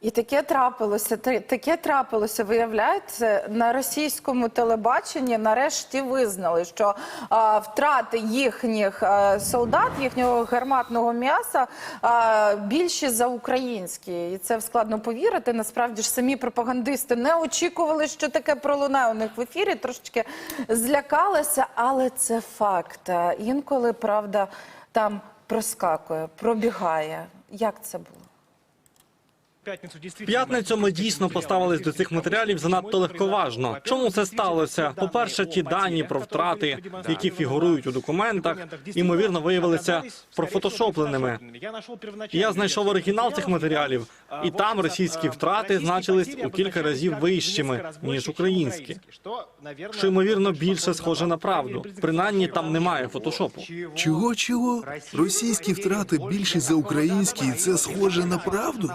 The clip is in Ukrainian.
І таке трапилося. та- Таке трапилося. Виявляється, на російському телебаченні нарешті визнали, що а, втрати їхніх а, солдат, їхнього гарматного м'яса а, більші за українські. І це складно повірити. Насправді ж самі пропагандисти не очікували, що таке пролунає у них в ефірі. Трошечки злякалися, але це факт. Інколи правда там проскакує, пробігає. Як це було? П'ятницю ми дійсно поставились до цих матеріалів занадто легковажно. Чому це сталося? По-перше, ті дані про втрати, які фігурують у документах, ймовірно виявилися профотошопленими. Я знайшов оригінал цих матеріалів, і там російські втрати значились у кілька разів вищими ніж українські. Що ймовірно більше схоже на правду. Принаймні там немає фотошопу. Чого чого? Російські втрати більші за українські, і це схоже на правду?